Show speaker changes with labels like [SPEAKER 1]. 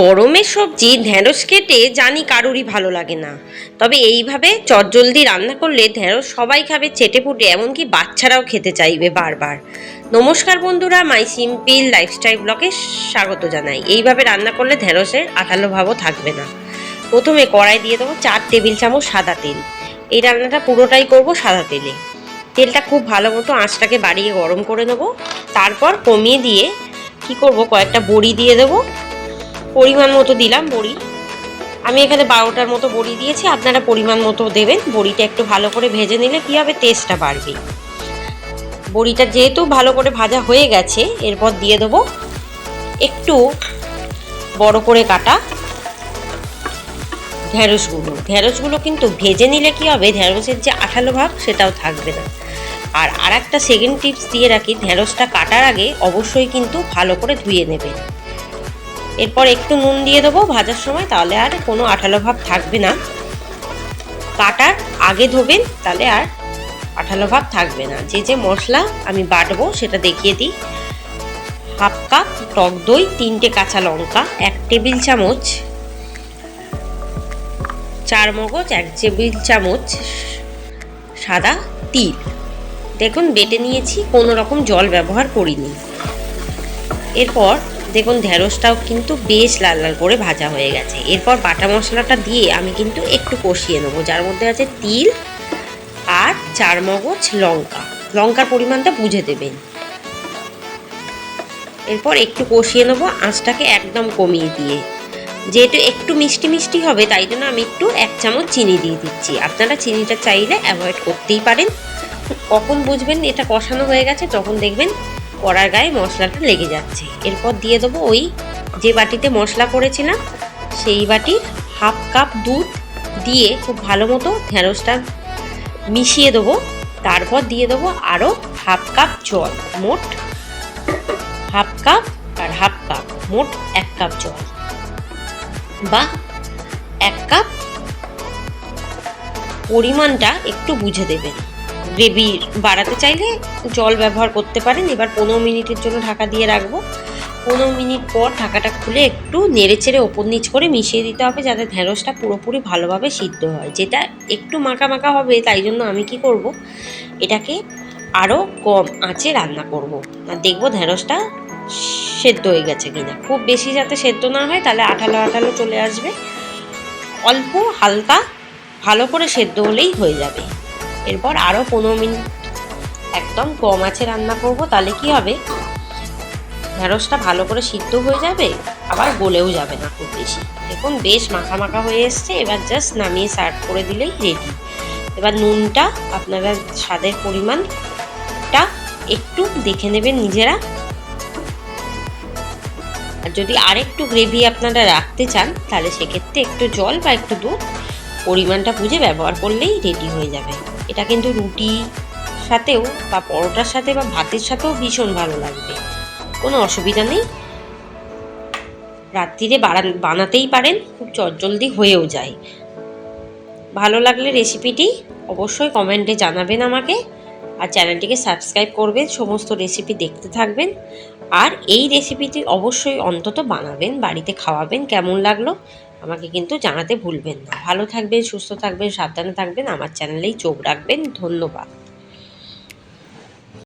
[SPEAKER 1] গরমের সবজি ঢেঁড়স কেটে জানি কারুরই ভালো লাগে না। তবে এইভাবে চটজলদি রান্না করলে ঢেঁড়স সবাই খাবে চেটে পুটে, এমনকি বাচ্চারাও খেতে চাইবে বারবার। নমস্কার বন্ধুরা, মাই সিম্পল লাইফস্টাইল ব্লকে স্বাগত জানাই। এইভাবে রান্না করলে ঢেঁড়সের আঠালো ভাবও থাকবে না। প্রথমে কড়াই দিয়ে দেবো চার টেবিল চামচ সাদা তেল। এই রান্নাটা পুরোটাই করব সাদা তেলে। তেলটা খুব ভালো মতো আঁচটাকে বাড়িয়ে গরম করে নেব। তারপর কমিয়ে দিয়ে কি করব, কয়েকটা বড়ি দিয়ে দেবো। পরিমাণ মতো দিলাম বড়ি। আমি এখানে বারোটার মতো বড়ি দিয়েছি, আপনারা পরিমাণ মতো দেবেন। বড়িটা একটু ভালো করে ভেজে নিলে কী হবে? টেস্টটা বাড়বে বড়িটা যেহেতু ভালো করে ভাজা হয়ে গেছে, এরপর দিয়ে দেবো একটু বড় করে কাটা ঢ্যাঁড়সগুলো ঢ্যাঁড়সগুলো কিন্তু ভেজে নিলে কী হবে? ঢ্যাঁড়সের যে আঠালো ভাব সেটাও থাকবে না। আর আর একটা সেকেন্ড টিপস দিয়ে রাখি ঢ্যাঁড়সটা কাটার আগে অবশ্যই কিন্তু ভালো করে ধুয়ে নেবেন। এরপর একটু নুন দিয়ে দেবো, ভাজার সময়, তাহলে আর কোনো আঠালো ভাব থাকবে না। কাটার আগে ধোবেন, তাহলে আর আঠালো ভাব থাকবে না। যে যে মশলা আমি বাটবো, সেটা দেখিয়ে দিই। হাফ কাপ টক দই, তিনটে কাঁচা লঙ্কা, এক টেবিল চামচ, চার মগজ, এক টেবিল চামচ সাদা তিল। দেখুন, বেটে নিয়েছি, কোনো রকম জল ব্যবহার করিনি। এরপর দেখুন ঢেঁড়সটাও কিন্তু বেশ লাল লাল করে ভাজা হয়ে গেছে। এরপর বাটা মশলাটা দিয়ে আমি কিন্তু একটু কষিয়ে নেব, যার মধ্যে আছে তিল আর চার মগজ লঙ্কা। লঙ্কার পরিমাণটা বুঝে দেবেন। এরপর একটু কষিয়ে নেব, আঁচটাকে একদম কমিয়ে দিয়ে। যেহেতু একটু মিষ্টি মিষ্টি হবে, তাই জন্য আমি একটু এক চামচ চিনি দিয়ে দিচ্ছি। আপনারা চিনিটা চাইলে অ্যাভয়েড করতেই পারেন। কখন বুঝবেন, এটা কষানো হয়ে গেছে তখন দেখবেন কড়ার গায়ে মশলাটা লেগে যাচ্ছে। এরপর দিয়ে দেবো ওই যে বাটিতে মশলা করেছিলাম, সেই বাটির হাফ কাপ দুধ দিয়ে খুব ভালো মতো ঢেঁড়সটা মিশিয়ে দেবো। তারপর দিয়ে দেবো আরও হাফ কাপ জল, মোট হাফ কাপ আর হাফ কাপ, মোট এক কাপ জল বা এক কাপ পরিমাণটা একটু বুঝে দেবেন। গ্রেভি বাড়াতে চাইলে জল ব্যবহার করতে পারেন। এবার পনেরো মিনিটের জন্য ঢাকা দিয়ে রাখব। পনেরো মিনিট পর ঢাকাটা খুলে একটু নেড়ে চেড়ে ওপর নিচ করে মিশিয়ে দিতে হবে যাতে ঢেঁড়সটা পুরোপুরি ভালোভাবে সিদ্ধ হয়। যেটা একটু মাখা মাখা হবে, তাই জন্য আমি কি করব? এটাকে আরও কম আঁচে রান্না করব। আর দেখব ঢেঁড়সটা সেদ্ধ হয়ে গেছে কিনা। খুব বেশি যাতে সেদ্ধ না হয়, তাহলে আঠালো আঠালো চলে আসবে। অল্প হালকা ভালো করে সেদ্ধ হলেই হয়ে যাবে। এরপর আরও পনেরো মিনিট একদম কম আছে রান্না করব, তাহলে কি হবে? ঢেঁড়সটা ভালো করে সিদ্ধ হয়ে যাবে, আবার গলেও যাবে না খুব বেশি। দেখুন, বেশ মাখা মাখা হয়ে এসছে, এবার জাস্ট নামিয়ে সার্ভ করে দিলেই রেডি এবার নুনটা আপনারা স্বাদের পরিমাণটা একটু দেখে নেবেন নিজেরা। আর যদি আরেকটু গ্রেভি আপনারা রাখতে চান, তাহলে সেক্ষেত্রে একটু জল বা একটু দুধ পরিমাণটা বুঝে ব্যবহার করলেই রেডি হয়ে যাবে। এটা কিন্তু রুটি সাথেও বা পরোটার সাথে বা ভাতের সাথেও ভীষণ ভালো লাগবে। কোনো অসুবিধা নেই। রাত্রিরে বানাতেই পারেন, খুব চটজলদি হয়েও যায়। ভালো লাগলে রেসিপিটি অবশ্যই কমেন্টে জানাবেন আমাকে আর চ্যানেলটিকে সাবস্ক্রাইব করবেন, সমস্ত রেসিপি দেখতে থাকবেন। আর এই রেসিপিটি অবশ্যই অন্তত বানাবেন, বাড়িতে খাওয়াবেন, কেমন লাগল আমাকে কিন্তু জানাতে ভুলবেন না। ভালো থাকবেন, সুস্থ থাকবেন, সাবধানে থাকবেন, আমার চ্যানেলেই চোখ রাখবেন। ধন্যবাদ।